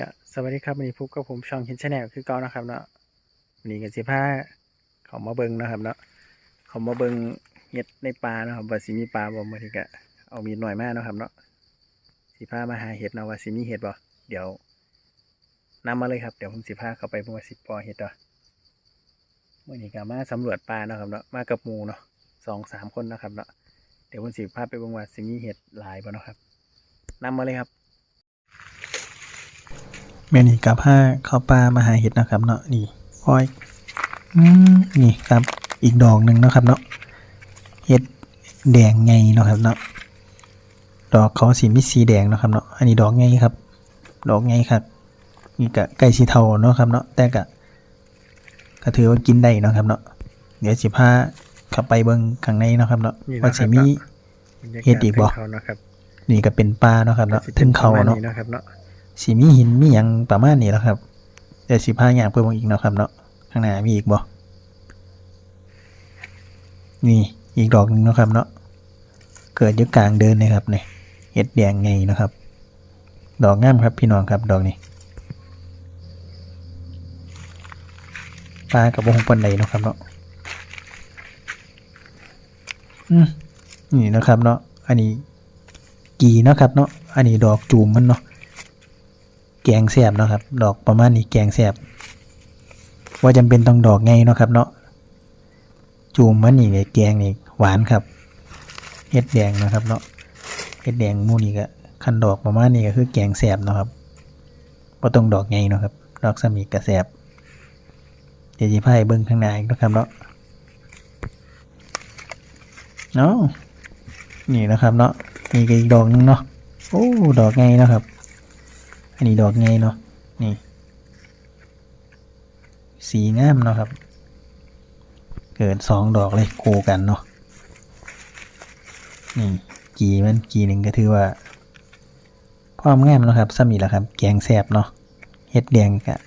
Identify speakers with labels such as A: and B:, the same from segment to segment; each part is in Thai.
A: ก็สวัสดีครับวันนี้พบกับผมช่องเห็นชาแนลคือเก่านะครับเนาะวันนี้ก็สิพาเขามาเบิงนะครับเนาะเขามาเบิงเห็ดในป่านะครับว่าสิมีปลาบ่มื้อนี้ก็เอามีดหน่อยมาเนาะครับเนาะสิพามาหาเห็ดเนาะว่าสิมีเห็ดบ่เดี๋ยวนำมาเลยครับเดี๋ยวผมสิพาเข้าไปเบิ่งว่าสิปอเห็ดเนาะมื้อนี้ก็มาสำรวจป่าเนาะครับเนาะมากับหมูเนาะสองสามคนนะครับเนาะเดี๋ยวผมสิพาไปเบิ่งว่าสิมีเห็ดหลายบ่เนาะครับนำมาเลยครับ เมนี่กับผ้าเข้าป่ามาหาเห็ดนะครับเนาะนี่พอยอืมนี่ครับอีกดอกหนึ่งเนาะครับเนาะเห็ดแดงไงเนาะครับเนาะดอกเขาสีมิสีแดงเนาะครับเนาะอันนี้ดอกไงครับ ดอกไงครับนี่กะไก่สีเทาเนาะครับเนาะแต่กะก็ถือว่ากินได้เนาะครับเนาะเดี๋ยวสิพาเข้าไปเบิ่งข้างในเนาะครับเนาะ
B: นี่นะครับ
A: ว่าสิมีเห็ดอีกบ่
B: เขานะครับ
A: นี่ก็เป็นปลาเนาะครับเนาะถึงเขาเนาะ สีมีหินมีหยังประมาณนี้แล้วครับเดี๋ยวสิพาอย่างเพิ่มอีกนะครับเนาะข้างหน้ามีอีกบ่นี่อีกดอกหนึ่งนะครับเนาะเกิดอยู่กลางเดินเลยครับเนี่ยเห็ดแดงไงนะครับ ดอกงามครับพี่น้องครับดอกนี้ปลากับวงปันใดนะครับเนาะอืมนี่นะครับเนาะอันนี้กีนะครับเนาะอันนี้ดอกจูมมันเนาะ แกงแสบเนาะครับ ดอกประมาณนี้แกงแสบว่าจำเป็นต้องดอกไงเนาะครับเนาะจูมมันนี่เนี่ยแกงนี่หวานครับเห็ดแดงนะครับเนาะเห็ดแดงมูนี่ก็คันดอกประมาณนี้ก็คือแกงแสบเนาะครับว่าต้องดอกไงเนาะครับ ดอกสมีกระแสบเดี๋ยวจะพาให้เบิ้งข้างในอีกนะครับเนาะเนาะนี่นะครับเนาะนี่ก็อีกดอกนึงเนาะโอ้ดอกไงเนาะครับ อันนี้ดอกไงเนาะนี่ สีงามเนาะครับ เกิดสองดอกเลยโคกันเนาะนี่กีมันกีหนึ่งก็ถือว่าความงามเนาะครับสมีแล้วครับ แกงแซบเนาะเฮ็ดแดงกะ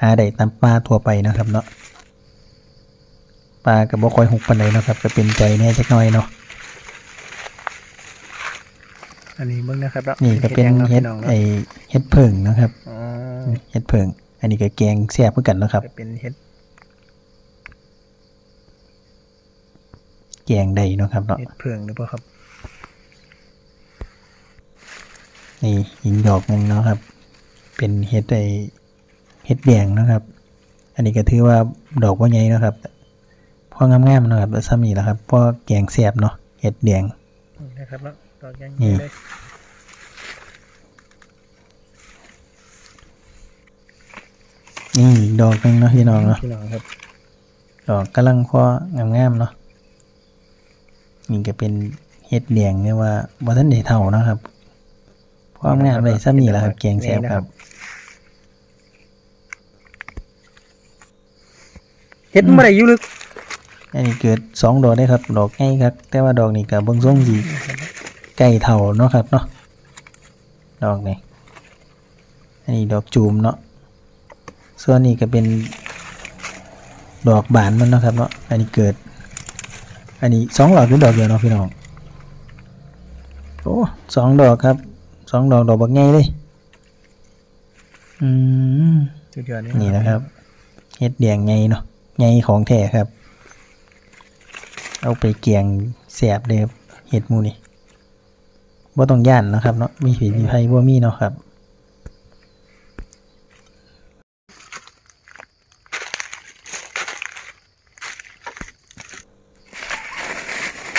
A: หาได้ตามปลาทั่วไปนะครับเนาะปลากับบ่ค่อยหุกปานใดเนาะครับก็เป็นใจแน่จักหน่อยเนาะ
B: อันนี้เบิ่งนะครับเนาะ
A: นี่ก็เป็น
B: ยังนาะ
A: เฮ็ด
B: พี่น้อง
A: ไอ
B: เนาะ
A: เฮ็ดเผิงนะครับ
B: อ๋อ
A: เฮ็ดเผิงอันนี้ก็แกงแซ่บเหมือนกันเนาะครับ
B: ก็เป็นเฮ็ด
A: แกงใดเนาะครับเนาะ
B: เฮ็ดเผืองหรือเปล่าครับ
A: นี่อีกดอกหนึ่งเนาะครับ เป็นเฮ็ดไอเฮ็ดแดงเนาะครับ อันนี้ก็ถือว่าดอกว่าใหญ่เนาะครับพองามๆเนาะครับแล้วซ้ำนี่แหละครับพอแกงแซ่บเนาะเฮ็ดแดง
B: นี่นะครับเนาะดอ กยัง
A: นี่
B: เลย
A: นี่อีกดอกหนึงเนาะพี่น้องเนาะ
B: พี่น้องครับ
A: ดอกกำลังพองามๆเนาะนี่ก็เป็นเฮ็ดแดงเนี่ยว่าบ่ทันได้เท่าเนาะครับพองามเลยซ้ำนี่แหละครับแกงแซ่บครับ
B: เฮ็ดบ่ได้อยู่ลึก
A: อันนี้เกิดสองดอกได้ครับ ดอกใหญ่ครับ แต่ว่าดอกนี้กับเบิ้งทรงสี ไก่เท่าเนาะครับเนาะดอกนี้อันนี้ดอกจูมเนาะส่วนนี้ก็เป็นดอกบานมันเนาะครับเนาะอันนี้เกิด อันนี้สองดอกหรือดอกเดียวเนาะพี่น้องโอ้สองดอกครับสองดอกดอกบักใหญ่เลยอืม
B: สุดยอด
A: นี่นะครับเฮ็ดแดงไงเนาะไงของแท้ครับ เอาไปเกียงแสบเลยครับเฮ็ดหมูนี่ บ่ต้องย่านนะครับเนาะมีผีมีภัยบ่มีเนาะครับ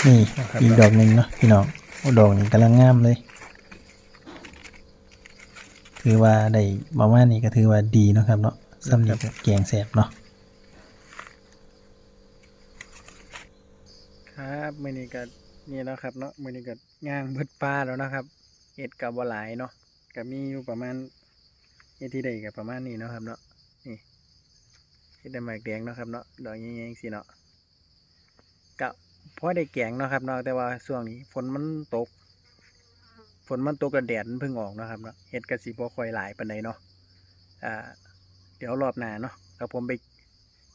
A: นี่อีกดอกหนึ่งเนาะพี่น้องอ้ดอกนี้กำลังงามเลย ถือว่าได้ประมานี้ก็ถือว่าดีเนาะครับเนาะสำหรับแกงแสบเนาะ
B: ครับไมื้อนี้ก็ นี่แล้วครับเนาะมือนี้ก็ย่างเบิดปลาแล้วนะครับเฮ็ดก็บ่หลายเนาะก็มีอยู่ประมาณเฮ็ดที่ใดก็ประมาณนี้เนาะครับเนาะนี่เฮ็ดได้หมากแดงเนาะครับเนาะดอกใหญ่ๆจังซี่เนาะก็พอได้แกงเนาะครับเนาะแต่ว่าช่วงนี้ฝนมันตก ฝนมันตกกระแดดมันเพิ่งออกเนาะครับเนาะเฮ็ดก็สิบ่ค่อยหลายปานใดเนาะอ่าเดี๋ยวรอบหน้าเนาะถ้าผมไป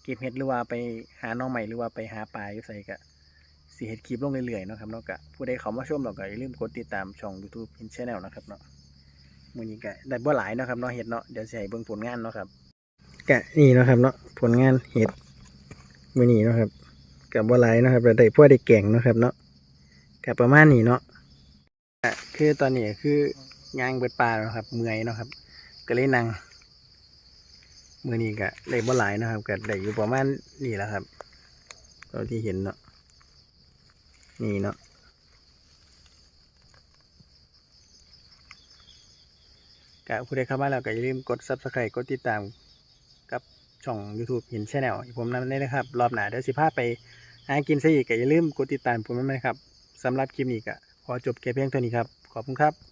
B: เก็บเห็ดหรือว่าไปหาน้องใหม่หรือว่าไปหาปลาอยู่ใส่กะ สีเห็ดคลิปลงเรื่อยๆเนาะครับเนาะกะผู้ใดเขามาชมเราก็อย่าลืมกดติดตามช่อง YouTube พินชแนลนะครับเนาะมือนี้ก็ได้บ่หลายเนาะครับเนาะเห็ดเนาะเดี๋ยวสิให้เบิ่งผลงานเนาะครับก็นี่เนาะครับเนาะผลงานเห็ดมือนี้เนาะครับก็บ่หลายเนาะครับแต่ได้พอได้แกงเนาะครับเนาะก็ประมาณนี้เนาะก็คือตอนนี้คือย่างเบิดปลาแล้วครับ เมื่อยเนาะครับ ก็เลยนั่งมือนี้ก็ได้บ่หลายเนาะครับก็ได้อยู่ประมาณนี้แหละครับเท่าที่เห็นเนาะ นี่เนาะก็ผู้ใดเข้ามาแล้วก็อย่าลืมกด subscribe กดติดตามกับช่อง YouTube เห็นช n แนลผมนำได้นะครับ รอบหน้าเดี๋ยวสิพาไปหากินซะอีกก็อย่าลืมกดติดตามผมด้วยนะครับสำหรับคลิปนี้ก็ขอจบแค่เพียงเท่านี้ครับ ขอบคุณครับ